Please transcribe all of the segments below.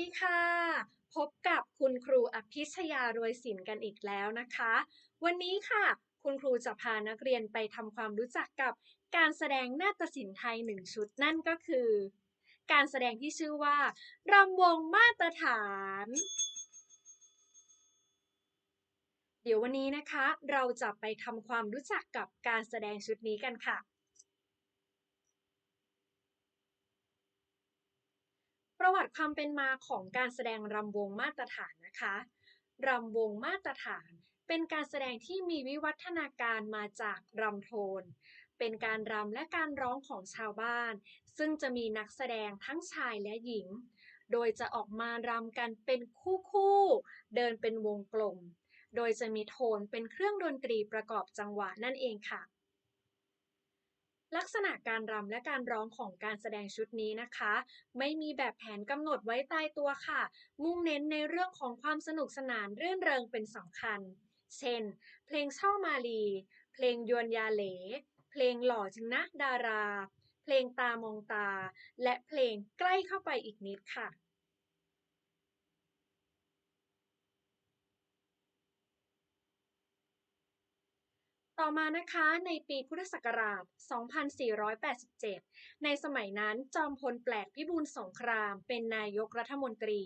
ดีค่ะ พบกับคุณครูอภิชยารวยศิลป์กันอีกแล้วนะคะ วันนี้ค่ะ คุณครูจะพานักเรียนไปทำความรู้จักกับการแสดงนาฏศิลป์ไทยหนึ่งชุดนั่นก็คือ การแสดงที่ชื่อว่ารำวงมาตรฐาน เดี๋ยววันนี้นะคะ เราจะไปทำความรู้จักกับการแสดงชุดนี้กันค่ะ ประวัติความเป็นมาของการแสดงรำวงมาตรฐานนะคะรำวงมาตรฐาน เป็นการแสดงที่มีวิวัฒนาการมาจากรำโทน เป็นการรำและการร้องของชาวบ้าน ซึ่งจะมีนักแสดงทั้งชายและหญิง โดยจะออกมารำกันเป็นคู่คู่ๆเดินเป็นวงกลม โดยจะมีโทนเป็นเครื่องดนตรีประกอบจังหวะนั่นเองค่ะ ลักษณะการรำและการร้องของการแสดงชุดนี้นะคะ ไม่มีแบบแผนกำหนดไว้ตายตัวค่ะ มุ่งเน้นในเรื่องของความสนุกสนานเรื่นเริงเป็นสำคัญ เช่น เพลงช่อมาลี เพลงยวนยาเหล เพลงหล่อจึงนะดารา เพลงตามองตา และเพลงใกล้เข้าไปอีกนิดค่ะ ต่อมานะคะในปีพุทธศักราช 2487 ในสมัยนั้นจอมพลแปลกพิบูลสงครามเป็นนายกรัฐมนตรี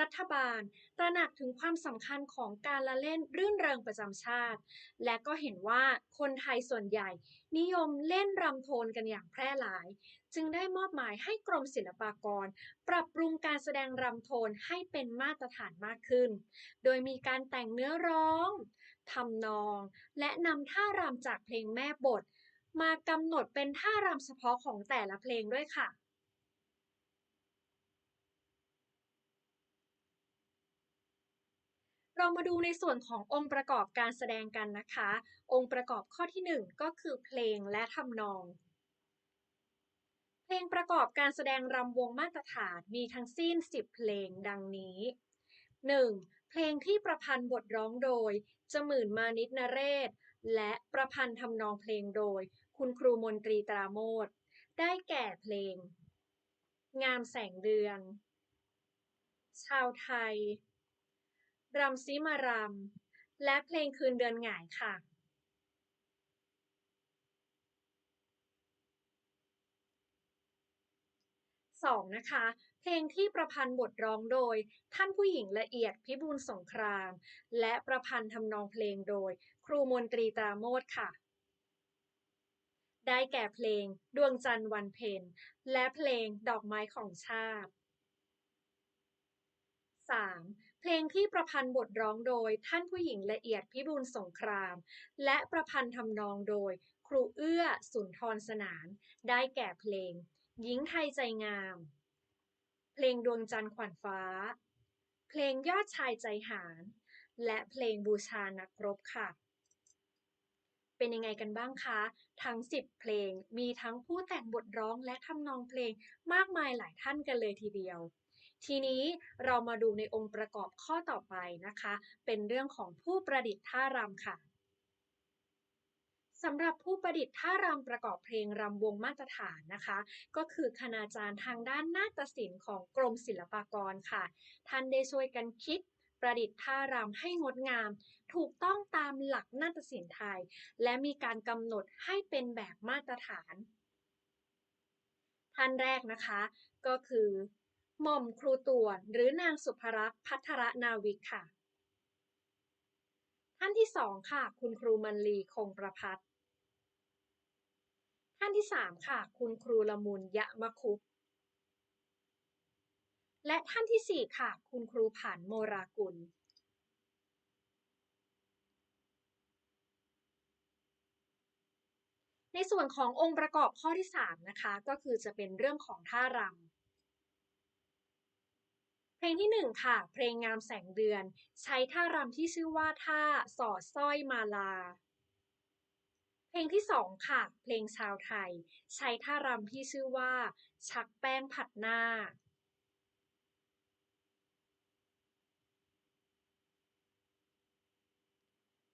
รัฐบาลตระหนักถึงความสำคัญของการละเล่นรื่นเริงประจำชาติ และก็เห็นว่าคนไทยส่วนใหญ่ นิยมเล่นรำโทนกันอย่างแพร่หลาย จึงได้มอบหมายให้กรมศิลปากร ปรับปรุงการแสดงรำโทนให้เป็นมาตรฐานมากขึ้น โดยมีการแต่งเนื้อร้อง ทำนอง และนำท่ารำจากเพลงแม่บท มากำหนดเป็นท่ารำเฉพาะของแต่ละเพลงด้วยค่ะเรามาดูในส่วนขององค์ประกอบการแสดงกันนะคะ องค์ประกอบข้อที่ 1 ก็คือเพลงและทำนอง เพลงประกอบการแสดงรำวงมาตรฐานมีทั้งสิ้น 10 เพลงดังนี้ 1. เพลงที่ประพันธ์บทร้องโดย จมื่นมานิตนเรศ และประพันธ์ทำนองเพลงโดย คุณครูมนตรีตราโมทได้แก่เพลง งามแสงเดือน ชาวไทย รำซิมารำ และเพลงคืนเดือนหงายค่ะ 2. นะคะ เพลงที่ประพันธ์บทร้องโดย ท่านผู้หญิงละเอียดพิบูลสงคราม และประพันธ์ทำนองเพลงโดย ครูมนตรีตราโมทค่ะ ได้แก่เพลง ดวงจันทร์วันเพ็ญและเพลงดอกไม้ของชาติ 3. เพลงที่ประพันธ์บทร้องโดย ท่านผู้หญิงละเอียดพิบูลสงคราม และประพันธ์ทำนองโดย ครูเอื้อสุนทรสนาน ได้แก่เพลง หญิงไทยใจงาม เพลงดวงจันทร์ขวัญฟ้า เพลงยอดชายใจหาร และเพลงบูชานักรบค่ะ เป็นยังไงกันบ้างคะ ทั้ง 10 เพลงมีทั้งผู้แต่งบทร้องและทำนองเพลงมากมายหลายท่านกันเลยทีเดียว ทีนี้เรามาดูในองค์ประกอบข้อต่อไปนะคะ เป็นเรื่องของผู้ประดิษฐ์ท่ารำค่ะ สำหรับผู้ประดิษฐ์ท่ารำประกอบเพลงรำวงมาตรฐานนะคะ ก็คือคณาจารย์ทางด้านนาฏศิลป์ของกรมศิลปากรค่ะ ท่านได้ช่วยกันคิดประดิษฐ์ท่ารำให้งดงาม ถูกต้องตามหลักนาฏศิลป์ไทย และมีการกำหนดให้เป็นแบบมาตรฐาน ท่านแรกนะคะ ก็คือหม่อมครูต่วนหรือนางสุภรักษ์พัทรนาวิกค่ะ ท่านที่สองค่ะ คุณครูมันลีคงประพัฒน์ ท่านที่สามค่ะ คุณครูละมุนยะมะคุปและท่านที่สี่ค่ะ คุณครูผ่านโมรากุล ในส่วนขององค์ประกอบข้อที่ 3 นะคะ ก็คือจะเป็นเรื่องของท่ารำเพลงที่ 1 ค่ะ เพลงงามแสงเดือน ใช้ท่ารำที่ชื่อว่าท่าสอดสร้อยมาลา เพลงที่2ค่ะ เพลงชาวไทย ใช้ท่ารำที่ชื่อว่า ชักแป้งผัดหน้า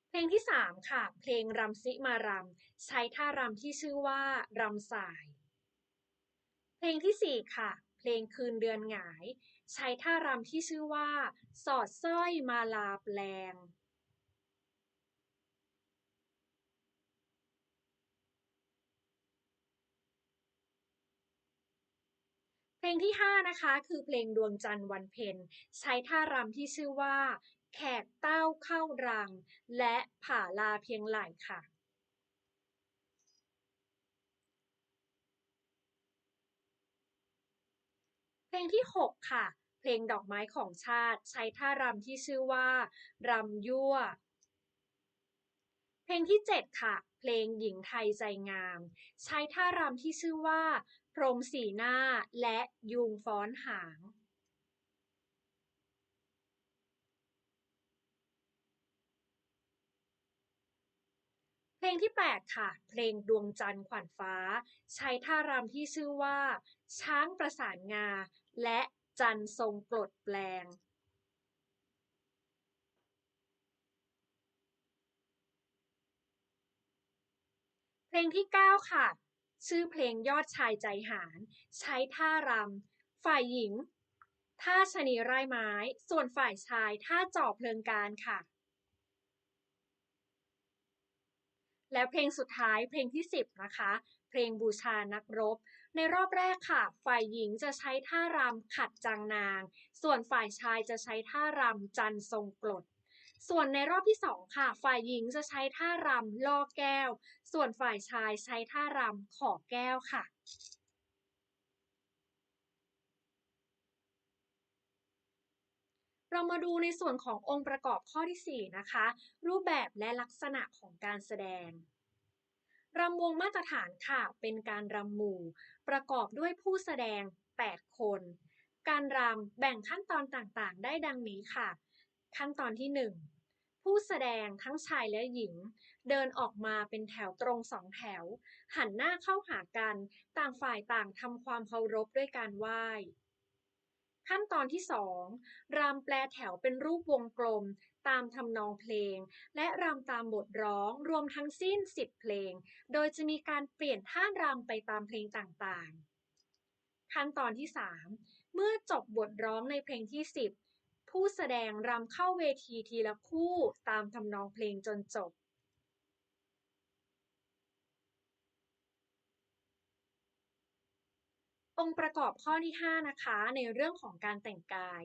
เพลงที่ 3 ค่ะ เพลงรำซิมารำ ใช้ท่ารำที่ชื่อว่ารำสาย เพลงที่ 4 ค่ะ เพลงคืนเดือนหงาย ใช้ท่ารำที่ชื่อว่า สอดสร้อยมาลาแปลง เพลงที่ 5 นะคะ คือเพลงดวงจันทร์วันเพ็ญใช้ท่ารำที่ชื่อว่า แขกเต้าเข้ารัง และผ่าลาเพียงไหล่ค่ะเพลงที่ 6 ค่ะ เพลงดอกไม้ของชาติ ใช้ท่ารำที่ชื่อว่ารำยั่ว เพลงที่ 7 ค่ะ เพลงหญิงไทยใจงาม ใช้ท่ารำที่ชื่อว่า พรมสีหน้าและยูงฟ้อนหางเพลงที่ 8 ค่ะ เพลงดวงจันทร์ขวัญฟ้า ใช้ท่ารำที่ชื่อว่า ช้างประสานงา และจันทร์ทรงปลดแปลง เพลงที่ 9 ค่ะ ชื่อเพลงยอดชายใจหาร ใช้ท่ารำ ฝ่ายหญิง ท่าชะนีไร่ายไม้ ส่วนฝ่ายชายท่าจ่อเพลิงการค่ะ และเพลงสุดท้ายเพลงที่ 10 นะคะ เพลงบูชานักรบ ในรอบแรกค่ะ ฝ่ายหญิงจะใช้ท่ารำขัดจังนาง ส่วนฝ่ายชายจะใช้ท่ารำจันทรงกลด ส่วนในรอบที่ 2 ค่ะ ฝ่ายหญิงจะใช้ท่ารำล่อแก้ว ส่วนฝ่ายชายใช้ท่ารำขอแก้วค่ะเรามาดูในส่วนขององค์ประกอบข้อที่ 4 นะคะ รูปแบบและลักษณะของการแสดง รำวงมาตรฐานค่ะ เป็นการรำหมู่ ประกอบด้วยผู้แสดง 8 คน การรำแบ่งขั้นตอนต่างๆ ได้ดังนี้ค่ะ ขั้นตอนที่ 1 ผู้แสดงทั้งชายและหญิง เดินออกมาเป็นแถวตรงสองแถว หันหน้าเข้าหากัน ต่างฝ่ายต่างทำความเคารพด้วยการไหว้ขั้นตอนที่ 2 รำแปลแถวเป็นรูปวงกลม ตามทำนองเพลง และรำตามบทร้องรวมทั้งสิ้น 10 เพลง โดยจะมีการเปลี่ยนท่ารำไปตามเพลงต่างๆ ขั้นตอนที่ 3 เมื่อจบบทร้องในเพลงที่ 10 ผู้แสดงรำเข้าเวทีทีละคู่ตามทำนองเพลงจนจบองค์ประกอบข้อที่ 5 นะคะในเรื่องของการแต่งกาย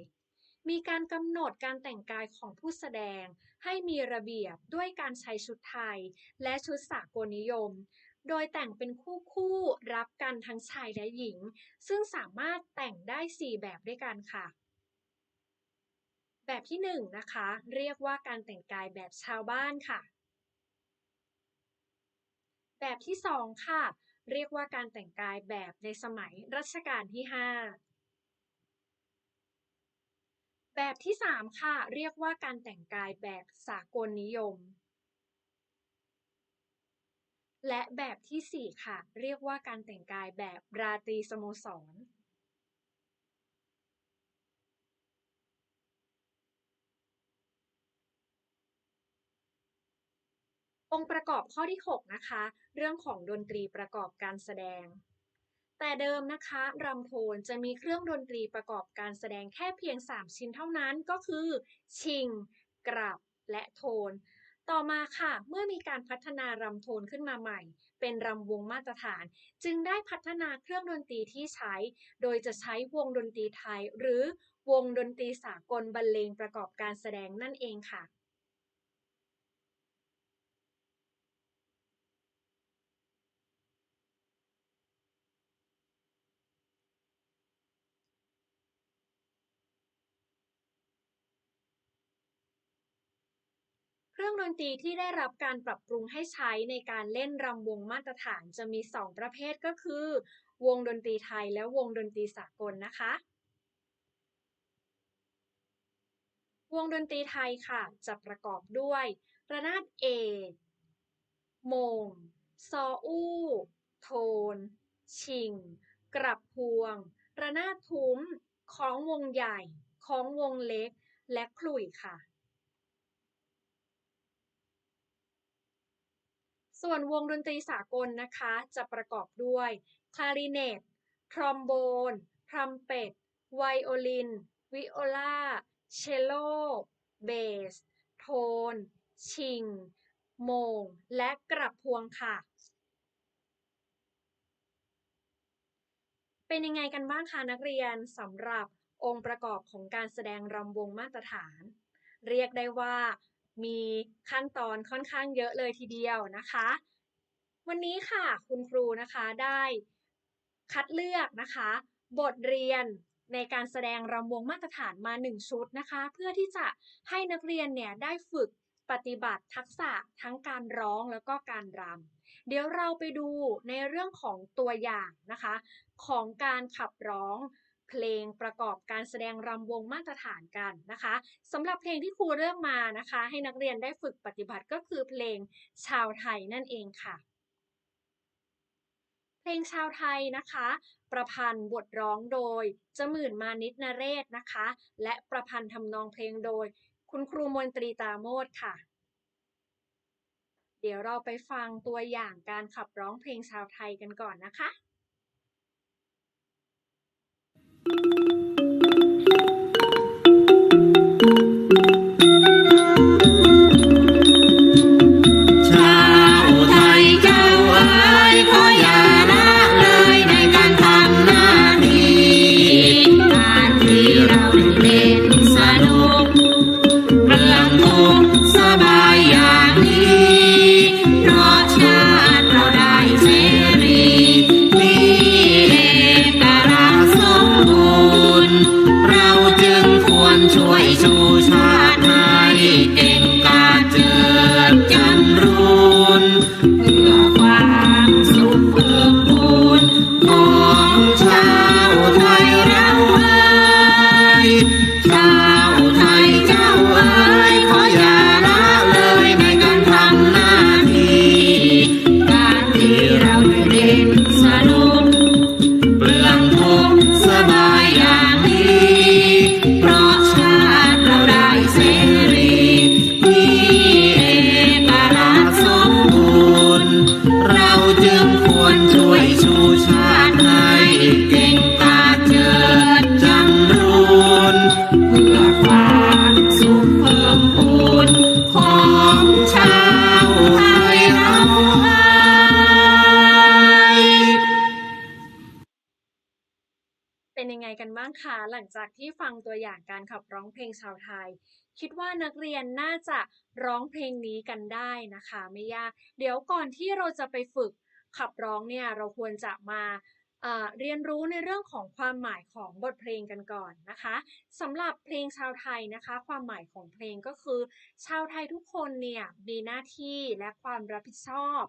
มีการกำหนดการแต่งกายของผู้แสดง ให้มีระเบียบด้วยการใช้ชุดไทย และชุดสากลนิยม โดยแต่งเป็นคู่ๆรับกันทั้งชายและหญิง ซึ่งสามารถแต่งได้ 4 แบบด้วยกันค่ะ แบบที่1นนะคะ เรียกว่าการแต่งกายแบบชาวบ้านค่ะ แบบที่ 2 ค่ะ เรียกว่าการแต่งกายแบบในสมัยรัชกาลที่ 5 แบบที่ 3 ค่ะ เรียกว่าการแต่งกายแบบสากลนิยม และแบบที่ 4 ค่ะ เรียกว่าการแต่งกายแบบราตรีสโมสร องค์ประกอบข้อที่ 6 นะคะ เรื่องของดนตรีประกอบการแสดง แต่เดิมนะคะรำโทนจะมีเครื่องดนตรีประกอบการแสดงแค่เพียง 3 ชิ้นเท่านั้นก็คือ ชิงกลับ และโทน ต่อมาค่ะ เมื่อมีการพัฒนารำโทนขึ้นมาใหม่ เป็นรำวงมาตรฐาน จึงได้พัฒนาเครื่องดนตรีที่ใช้ โดยจะใช้วงดนตรีไทย หรือวงดนตรีสากลบรรเลงประกอบการแสดงนั่นเองค่ะ รื่องดนตรีที่ได้รับการปรับปรุงให้ใช้ในการเล่นรำวงมาตรฐานจะมี 2 ประเภทก็คือ วงดนตรีไทยและวงดนตรีสากลนะคะ วงดนตรีไทยค่ะ จะประกอบด้วย ระนาดเอกโมง ซออู้ โทน ชิงกลับพวง ระนาดทุ้มคล้องวงใหญ่คล้องวงเล็ก และขลุ่ยค่ะ ส่วนวงดนตรีสากลนะคะ จะประกอบด้วยคลาริเนตทรอมโบนทรัมเป็ตไวโอลิน วิโอลาเชลโล เบส โทน ชิง โมง และกระพวงค่ะ เป็นยังไงกันบ้างคะนักเรียนสำหรับองค์ประกอบของการแสดงรำวงมาตรฐาน เรียกได้ว่า มีขั้นตอนค่อนข้างเยอะเลยทีเดียวนะคะ วันนี้ค่ะคุณครูนะคะได้คัดเลือกนะคะ บทเรียนในการแสดงรำวงมาตรฐานมา 1 ชุดนะคะ เพื่อที่จะให้นักเรียนเนี่ยได้ฝึกปฏิบัติทักษะทั้งการร้องแล้วก็การรำเดี๋ยวเราไปดูในเรื่องของตัวอย่างนะคะ ของการขับร้อง เพลงประกอบการแสดงรำวงมาตรฐานกันนะคะสำหรับเพลงที่ครูเลือกมานะคะ ให้นักเรียนได้ฝึกปฏิบัติก็คือเพลงชาวไทยนั่นเองค่ะ เพลงชาวไทยนะคะ ประพันธ์บทร้องโดยจมื่นมานิดนเรศนะคะ และประพันธ์ทำนองเพลงโดย คุณครูมนตรีตาโมดค่ะเดี๋ยวเราไปฟังตัวอย่างการขับร้องเพลงชาวไทยกันก่อนนะคะ กันบ้างคะหลังจากที่ฟังตัวอย่างการขับร้องเพลงชาวไทย คิดว่านักเรียนน่าจะร้องเพลงนี้กันได้นะคะ ไม่ยาก เดี๋ยวก่อนที่เราจะไปฝึกขับร้องเนี่ยเราควรจะมาเอ่อเรียนรู้ในเรื่องของความหมายของบทเพลงกันก่อนนะคะสำหรับเพลงชาวไทยนะคะ ความหมายของเพลงก็คือ ชาวไทยทุกคนเนี่ยมีหน้าที่และความรับผิดชอบ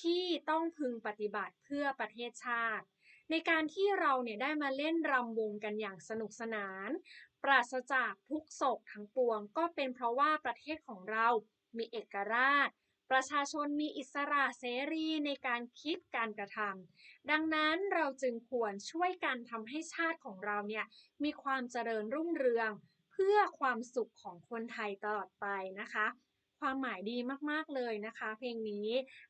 ที่ต้องพึงปฏิบัติเพื่อประเทศชาติ ในการที่เราเนี่ยได้มาเล่นรำวงกันอย่างสนุกสนาน ปราศจากทุกโศกทั้งปวง ก็เป็นเพราะว่าประเทศของเรามีเอกราช ประชาชนมีอิสระเสรีในการคิดการกระทำดังนั้นเราจึงควรช่วยกันทำให้ชาติของเราเนี่ยมีความเจริญรุ่งเรือง เพื่อความสุขของคนไทยตลอดไปนะคะความหมายดีมากๆเลยนะคะ เพลงนี้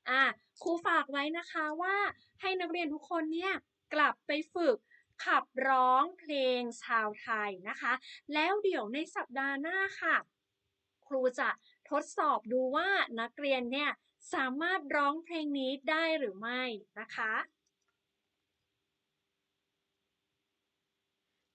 อะครูฝากไว้นะคะว่าให้นักเรียนทุกคนเนี่ย กลับไปฝึกขับร้องเพลงชาวไทยนะคะ แล้วเดี๋ยวในสัปดาห์หน้าค่ะ ครูจะทดสอบดูว่านักเรียนเนี่ยสามารถร้องเพลงนี้ได้หรือไม่นะคะ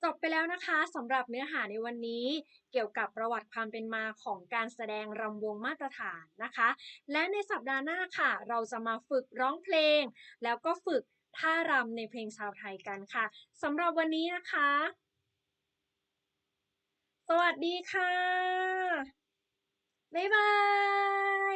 จบไปแล้วนะคะสำหรับเนื้อหาในวันนี้เกี่ยวกับประวัติความเป็นมาของการแสดงรำวงมาตรฐานนะคะ และในสัปดาห์หน้าค่ะ เราจะมาฝึกร้องเพลง แล้วก็ฝึก ท่ารำในเพลงชาวไทยกันค่ะสำหรับวันนี้นะคะ สวัสดีค่ะ บ๊ายบาย